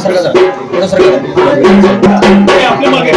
सरकार सरकार पुढे सरकार आपल्या मागे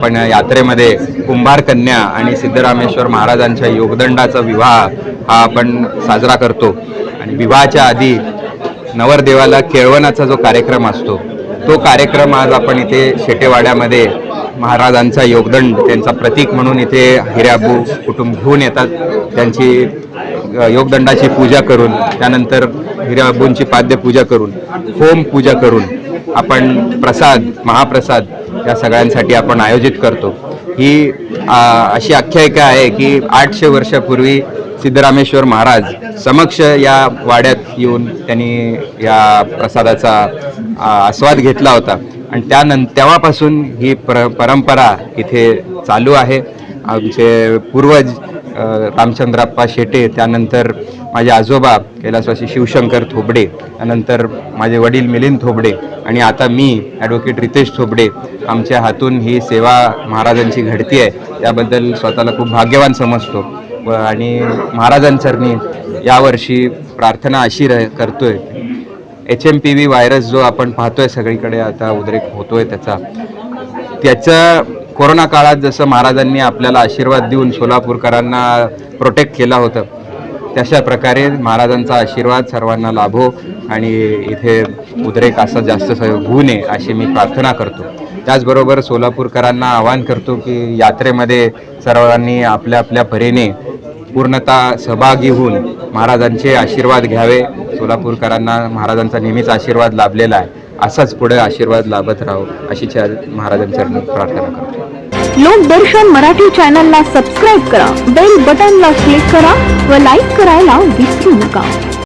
पण यात्रेमध्ये कुंभार कन्या आणि सिद्धरामेश्वर महाराजांच्या योगदंडाचा विवाह हा आपण साजरा करतो. आणि विवाहाच्या आधी नवरदेवाला केळवणाचा जो कार्यक्रम असतो तो कार्यक्रम आज आपण इथे शेटेवाड्यामध्ये महाराजांचा योगदंड त्यांचा प्रतीक म्हणून इथे हिराबू कुटुंब घेऊन येतात. त्यांची योगदंडाची पूजा करून त्यानंतर हिराबूंची पाद्य पूजा करून होम पूजा करून आपण प्रसाद महाप्रसाद या सगळ्यांसाठी आपण आयोजित करतो. ही अशी आख्यायिका आहे की आठशे वर्षापूर्वी सिद्धरामेश्वर महाराज समक्ष या वाड्यात येऊन त्यांनी या प्रसादाचा आस्वाद घेतला होता. आणि त्यानं तेव्हापासून ही प्र परंपरा इथे चालू आहे. आमचे पूर्वज रामचंद्राप्पा शेटे त्यानंतर माझे आजोबा कैलासवासी शिवशंकर थोबडे त्यानंतर माझे वडील मिलिंद थोबडे आणि आता मी ॲडव्होकेट रितेश थोबडे आमच्या हातून ही सेवा महाराजांची घडती आहे. त्याबद्दल स्वतःला खूप भाग्यवान समजतो. व आणि महाराजांचरणी यावर्षी प्रार्थना अशी रह करतोय H M P V virus जो आपण पाहतोय सगळीकडे आता उद्रेक होतोय त्याचा. त्याचं कोरोना काळात जसं महाराजांनी आपल्याला आशीर्वाद देऊन सोलापूरकरांना प्रोटेक्ट केलं होतं तशा प्रकारे महाराजांचा आशीर्वाद सर्वांना लाभो आणि इथे उद्रेक असा जास्त सहयोग होऊ नये अशी मी प्रार्थना करतो. त्याचबरोबर सोलापूरकरांना आवाहन करतो की यात्रेमध्ये सर्वांनी आपल्या आपल्या परीने पूर्णतः सहभागी होऊन महाराजांचे आशीर्वाद घ्यावे. सोलापूरकरांना महाराजांचा नेहमीच आशीर्वाद लाभलेला आहे. असाच पुढे आशीर्वाद लाभत राहो अशी च्या प्रार्थना करतो. लोकदर्शन मराठी चॅनलला सबस्क्राईब करा. बेल बटनला क्लिक करा व लाईक करायला विसरू नका.